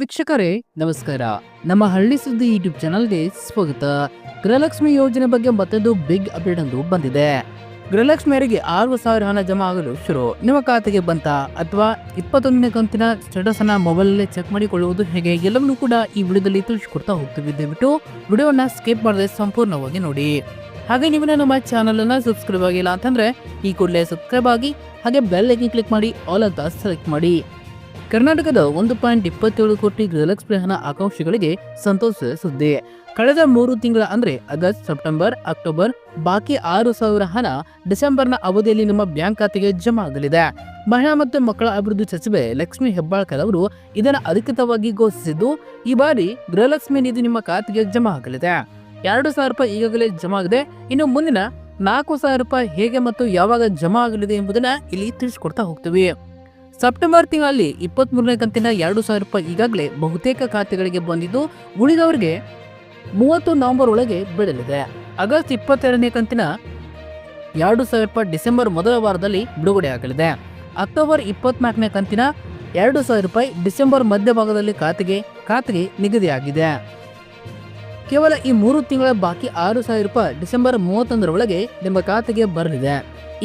ವೀಕ್ಷಕರೇ, ನಮಸ್ಕಾರ. ನಮ್ಮ ಹಳ್ಳಿ ಸುದ್ದಿ ಯೂಟ್ಯೂಬ್ ಚಾನಲ್ಗೆ ಸ್ವಾಗತ. ಗೃಹಲಕ್ಷ್ಮಿ ಯೋಜನೆ ಬಗ್ಗೆ ಮತ್ತೊಂದು ಬಿಗ್ ಅಪ್ಡೇಟ್ ಒಂದು ಬಂದಿದೆ. ಗೃಹಲಕ್ಷ್ಮಿಯರಿಗೆ ಆರು ಸಾವಿರ ಹಣ ಜಮಾ ಆಗಲು ಶುರು? ನಿಮ್ಮ ಖಾತೆಗೆ ಬಂತ? ಅಥವಾ ಇಪ್ಪತ್ತೊಂದನೇ ಕಂತಿನ ಸ್ಟೇಟಸ್ ಅನ್ನ ಮೊಬೈಲ್ ಚೆಕ್ ಮಾಡಿಕೊಳ್ಳುವುದು ಹೇಗೆ? ಎಲ್ಲವನ್ನೂ ಕೂಡ ಈ ವಿಡಿಯೋದಲ್ಲಿ ತಿಳಿಸಿಕೊಡ್ತಾ ಹೋಗ್ತೀವಿ ದಯವಿಟ್ಟು. ವಿಡಿಯೋನ ಸ್ಕಿಪ್ ಮಾಡದೆ ಸಂಪೂರ್ಣವಾಗಿ ನೋಡಿ. ಹಾಗೆ ನೀವು ನಮ್ಮ ಚಾನಲ್ ಅನ್ನ ಸಬ್ಸ್ಕ್ರೈಬ್ ಆಗಿಲ್ಲ ಅಂತಂದ್ರೆ ಈ ಕೂಡಲೇ ಸಬ್ಸ್ಕ್ರೈಬ್ ಆಗಿ, ಹಾಗೆ ಬೆಲ್ ಐಕನ್ ಕ್ಲಿಕ್ ಮಾಡಿ ಆಲ್ ಅಂತ ಸೆಲೆಕ್ಟ್ ಮಾಡಿ. ಕರ್ನಾಟಕದ ಒಂದು ಪಾಯಿಂಟ್ ಇಪ್ಪತ್ತೇಳು ಕೋಟಿ ಗೃಹಲಕ್ಷ್ಮಿ ಹಣ ಆಕಾಂಕ್ಷಿಗಳಿಗೆ ಸಂತೋಷ ಸುದ್ದಿ. ಕಳೆದ ಮೂರು ತಿಂಗಳ ಅಂದ್ರೆ ಆಗಸ್ಟ್, ಸೆಪ್ಟೆಂಬರ್, ಅಕ್ಟೋಬರ್, ಬಾಕಿ ಆರು ಸಾವಿರ ಹಣ ಡಿಸೆಂಬರ್ನ ಅವಧಿಯಲ್ಲಿ ನಿಮ್ಮ ಬ್ಯಾಂಕ್ ಖಾತೆಗೆ ಜಮಾ ಆಗಲಿದೆ. ಮಹಿಳಾ ಮತ್ತು ಮಕ್ಕಳ ಅಭಿವೃದ್ಧಿ ಸಚಿವೆ ಲಕ್ಷ್ಮಿ ಹೆಬ್ಬಾಳ್ಕರ್ ಅವರು ಇದನ್ನು ಅಧಿಕೃತವಾಗಿ ಘೋಷಿಸಿದ್ದು, ಈ ಬಾರಿ ಗೃಹಲಕ್ಷ್ಮಿ ನಿಧಿ ನಿಮ್ಮ ಖಾತೆಗೆ ಜಮಾ ಆಗಲಿದೆ. ಎರಡು ಸಾವಿರ ರೂಪಾಯಿ ಈಗಾಗಲೇ ಜಮಾ ಆಗಿದೆ. ಇನ್ನು ಮುಂದಿನ ನಾಲ್ಕು ಸಾವಿರ ರೂಪಾಯಿ ಹೇಗೆ ಮತ್ತು ಯಾವಾಗ ಜಮಾ ಆಗಲಿದೆ ಎಂಬುದನ್ನ ಇಲ್ಲಿ ತಿಳಿಸಿಕೊಡ್ತಾ ಹೋಗ್ತೀವಿ. ಸೆಪ್ಟೆಂಬರ್ ತಿಂಗಳಲ್ಲಿ ಇಪ್ಪತ್ತ್ ಮೂರನೇ ಕಂತಿನ ಎರಡು ಸಾವಿರ ರೂಪಾಯಿ ಈಗಾಗಲೇ ಬಹುತೇಕ ಖಾತೆಗಳಿಗೆ ಬಂದಿದ್ದು, ಉಳಿದವರಿಗೆ ಮೂವತ್ತು ನವೆಂಬರ್ ಒಳಗೆ ಬೀಳಲಿದೆ ಆಗಸ್ಟ್ ಇಪ್ಪತ್ತೆರಡನೇ ಕಂತಿನ ಎರಡು ಸಾವಿರ ರೂಪಾಯಿ ಡಿಸೆಂಬರ್ ಮೊದಲ ವಾರದಲ್ಲಿ ಬಿಡುಗಡೆ ಆಗಲಿದೆ. ಅಕ್ಟೋಬರ್ ಇಪ್ಪತ್ನಾಲ್ಕನೇ ಕಂತಿನ ಎರಡು ಸಾವಿರ ರೂಪಾಯಿ ಡಿಸೆಂಬರ್ ಮಧ್ಯಭಾಗದಲ್ಲಿ ಖಾತೆಗೆ ಖಾತೆಗೆ ನಿಗದಿಯಾಗಿದೆ. ಕೇವಲ ಈ ಮೂರು ತಿಂಗಳ ಬಾಕಿ ಆರು ಸಾವಿರ ರೂಪಾಯಿ ಡಿಸೆಂಬರ್ ಮೂವತ್ತೊಂದರ ಒಳಗೆ ನಿಮ್ಮ ಖಾತೆಗೆ ಬರಲಿದೆ.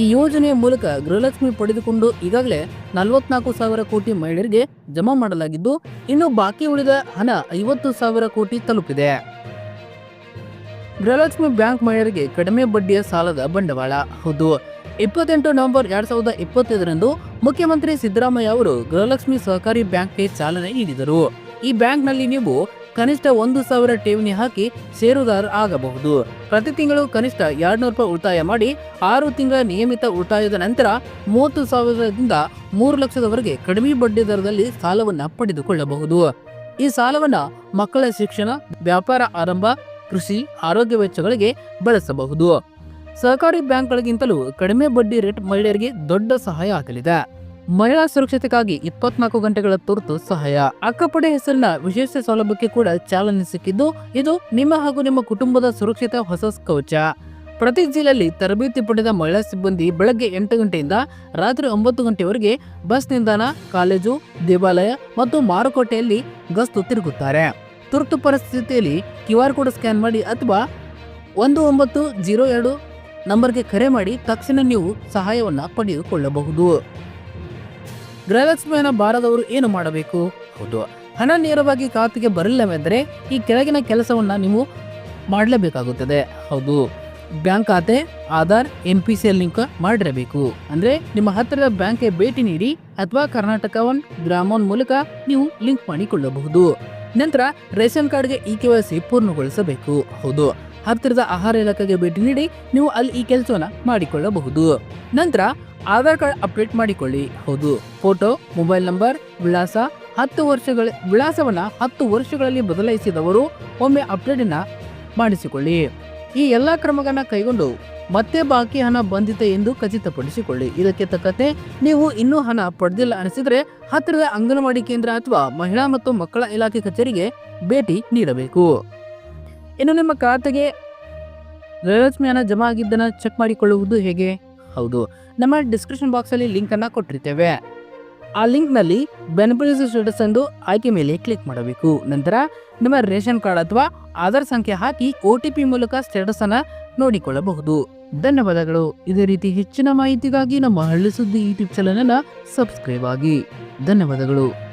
ಈ ಯೋಜನೆಯ ಮೂಲಕ ಗೃಹಲಕ್ಷ್ಮಿ ಪಡೆದುಕೊಂಡು ಈಗಾಗಲೇ ನಲವತ್ನಾಲ್ಕು ಸಾವಿರ ಕೋಟಿ ಮಹಿಳೆಯರಿಗೆ ಜಮಾ ಮಾಡಲಾಗಿದ್ದು, ಇನ್ನು ಬಾಕಿ ಉಳಿದ ಹಣ ಐವತ್ತು ಸಾವಿರ ಕೋಟಿ ತಲುಪಿದೆ. ಗೃಹಲಕ್ಷ್ಮಿ ಬ್ಯಾಂಕ್ ಮಹಿಳೆಯರಿಗೆ ಕಡಿಮೆ ಬಡ್ಡಿಯ ಸಾಲದ ಬಂಡವಾಳ. ಹೌದು, ಇಪ್ಪತ್ತೆಂಟು ನವೆಂಬರ್ ಎರಡ್ ಸಾವಿರದ ಇಪ್ಪತ್ತೈದರಂದು ಮುಖ್ಯಮಂತ್ರಿ ಸಿದ್ದರಾಮಯ್ಯ ಅವರು ಗೃಹಲಕ್ಷ್ಮಿ ಸಹಕಾರಿ ಬ್ಯಾಂಕ್ಗೆ ಚಾಲನೆ ನೀಡಿದರು. ಈ ಬ್ಯಾಂಕ್ನಲ್ಲಿ ನೀವು ಕನಿಷ್ಠ ಒಂದು ಸಾವಿರ ಠೇವಣಿ ಹಾಕಿ ಷೇರುದಾರ ಆಗಬಹುದು. ಪ್ರತಿ ತಿಂಗಳು ಕನಿಷ್ಠ ಎರಡ್ನೂರು ರೂಪಾಯಿ ಉಳಿತಾಯ ಮಾಡಿ ಆರು ತಿಂಗಳ ನಿಯಮಿತ ಉಳಿತಾಯದ ನಂತರ ಮೂವತ್ತು ಸಾವಿರದಿಂದ ಮೂರು ಲಕ್ಷದವರೆಗೆ ಕಡಿಮೆ ಬಡ್ಡಿ ದರದಲ್ಲಿ ಸಾಲವನ್ನು ಪಡೆದುಕೊಳ್ಳಬಹುದು. ಈ ಸಾಲವನ್ನು ಮಕ್ಕಳ ಶಿಕ್ಷಣ, ವ್ಯಾಪಾರ ಆರಂಭ, ಕೃಷಿ, ಆರೋಗ್ಯ ವೆಚ್ಚಗಳಿಗೆ ಬಳಸಬಹುದು. ಸಹಕಾರಿ ಬ್ಯಾಂಕ್ಗಳಿಗಿಂತಲೂ ಕಡಿಮೆ ಬಡ್ಡಿ ರೇಟ್ ಮಹಿಳೆಯರಿಗೆ ದೊಡ್ಡ ಸಹಾಯ ಆಗಲಿದೆ. ಮಹಿಳಾ ಸುರಕ್ಷತೆಗಾಗಿ ಇಪ್ಪತ್ನಾಲ್ಕು ಗಂಟೆಗಳ ತುರ್ತು ಸಹಾಯ. ಅಕ್ಕಪಡೆ ಹೆಸರಿನ ವಿಶೇಷ ಸೌಲಭ್ಯಕ್ಕೆ ಕೂಡ ಚಾಲನೆ ಸಿಕ್ಕಿದ್ದು, ಇದು ನಿಮ್ಮ ಹಾಗೂ ನಿಮ್ಮ ಕುಟುಂಬದ ಸುರಕ್ಷಿತ ಹೊಸ ಕವಚ ಪ್ರತಿ ಜಿಲ್ಲೆಯಲ್ಲಿ ತರಬೇತಿ ಪಡೆದ ಮಹಿಳಾ ಸಿಬ್ಬಂದಿ ಬೆಳಗ್ಗೆ ಎಂಟು ಗಂಟೆಯಿಂದ ರಾತ್ರಿ ಒಂಬತ್ತು ಗಂಟೆವರೆಗೆ ಬಸ್ ನಿಲ್ದಾಣ, ಕಾಲೇಜು, ದೇವಾಲಯ ಮತ್ತು ಮಾರುಕಟ್ಟೆಯಲ್ಲಿ ಗಸ್ತು ತಿರುಗುತ್ತಾರೆ. ತುರ್ತು ಪರಿಸ್ಥಿತಿಯಲ್ಲಿ ಕ್ಯೂ ಆರ್ ಕೋಡ್ ಸ್ಕ್ಯಾನ್ ಮಾಡಿ ಅಥವಾ ಒಂದು ಒಂಬತ್ತು ಜೀರೋ ಎರಡು ನಂಬರ್ಗೆ ಕರೆ ಮಾಡಿ ತಕ್ಷಣ ನೀವು ಸಹಾಯವನ್ನು ಪಡೆದುಕೊಳ್ಳಬಹುದು. ಹಣ ಬಾರದವರು ಏನು ಮಾಡಬೇಕು? ಹೌದು. ಹಣ ನೇರವಾಗಿ ಖಾತೆಗೆ ಬರಲಿಲ್ಲವೆಂದರೆ ಈ ಕೆಳಗಿನ ಕೆಲಸವನ್ನು ನೀವು ಮಾಡಲೇಬೇಕಾಗುತ್ತದೆ. ಹೌದು. ಬ್ಯಾಂಕ್ ಖಾತೆ, Aadhaar M P C link ಮಾಡಿರಬೇಕು. ಅಂದ್ರೆ ನಿಮ್ಮ ಹತ್ತಿರದ ಬ್ಯಾಂಕ್ಗೆ ಭೇಟಿ ನೀಡಿ ಅಥವಾ ಕರ್ನಾಟಕ ಒನ್ ಗ್ರಾಮೋನ್ ಮೂಲಕ ನೀವು ಲಿಂಕ್ ಮಾಡಿಕೊಳ್ಳಬಹುದು. ನಂತರ ರೇಷನ್ ಕಾರ್ಡ್ಗೆ ಈ ಕೆ ವೈ ಸಿ ಪೂರ್ಣಗೊಳಿಸಬೇಕು. ಹೌದು. ಹತ್ತಿರದ ಆಹಾರ ಇಲಾಖೆಗೆ ಭೇಟಿ ನೀಡಿ ನೀವು ಅಲ್ಲಿ ಈ ಕೆಲಸವನ್ನ ಮಾಡಿಕೊಳ್ಳಬಹುದು. ನಂತರ ಆಧಾರ್ ಕಾರ್ಡ್ ಅಪ್ಡೇಟ್ ಮಾಡಿಕೊಳ್ಳಿ. ಹೌದು. ಫೋಟೋ, ಮೊಬೈಲ್ ನಂಬರ್, ವಿಳಾಸ, ಹತ್ತು ವರ್ಷಗಳ, ವಿಳಾಸವನ್ನ ಹತ್ತು ವರ್ಷಗಳಲ್ಲಿ ಬದಲಾಯಿಸಿದವರು ಒಮ್ಮೆ ಅಪ್ಡೇಟನ್ನ ಮಾಡಿಸಿಕೊಳ್ಳಿ. ಈ ಎಲ್ಲ ಕ್ರಮಗಳನ್ನ ಕೈಗೊಂಡು ಮತ್ತೆ ಬಾಕಿ ಹಣ ಬಂದಿದೆ ಎಂದು ಖಚಿತಪಡಿಸಿಕೊಳ್ಳಿ. ಇದಕ್ಕೆ ತಕ್ಕಂತೆ ನೀವು ಇನ್ನೂ ಹಣ ಪಡೆದಿಲ್ಲ ಅನಿಸಿದ್ರೆ ಹತ್ತಿರದ ಅಂಗನವಾಡಿ ಕೇಂದ್ರ ಅಥವಾ ಮಹಿಳಾ ಮತ್ತು ಮಕ್ಕಳ ಇಲಾಖೆ ಕಚೇರಿಗೆ ಭೇಟಿ ನೀಡಬೇಕು. ಇನ್ನು ನಿಮ್ಮ ಖಾತೆಗೆ ಗೃಹಲಕ್ಷ್ಮಿ ಹಣ ಜಮಾ ಆಗಿದ್ದನ್ನು ಚೆಕ್ ಮಾಡಿಕೊಳ್ಳುವುದು ಹೇಗೆ? ಹೌದು. ನಮ್ಮ ಡಿಸ್ಕ್ರಿಪ್ಷನ್ ಬಾಕ್ಸಲ್ಲಿ ಲಿಂಕನ್ನು ಕೊಟ್ಟಿರ್ತೇವೆ. ಆ ಲಿಂಕ್ನಲ್ಲಿ ಬೆನಿಫಿಷರಿ ಸ್ಟೇಟಸ್ ಎಂದು ಆಯ್ಕೆ ಮೇಲೆ ಕ್ಲಿಕ್ ಮಾಡಬೇಕು. ನಂತರ ನಿಮ್ಮ ರೇಷನ್ ಕಾರ್ಡ್ ಅಥವಾ ಆಧಾರ್ ಸಂಖ್ಯೆ ಹಾಕಿ ಒ ಟಿ ಪಿ ಮೂಲಕ ಸ್ಟೇಟಸನ್ನು ನೋಡಿಕೊಳ್ಳಬಹುದು. ಧನ್ಯವಾದಗಳು. ಇದೇ ರೀತಿ ಹೆಚ್ಚಿನ ಮಾಹಿತಿಗಾಗಿ ನಮ್ಮ ಹಳ್ಳಿ ಸುದ್ದಿ ಯೂಟ್ಯೂಬ್ ಚಾನಲನ್ನು ಸಬ್ಸ್ಕ್ರೈಬ್ ಆಗಿ. ಧನ್ಯವಾದಗಳು.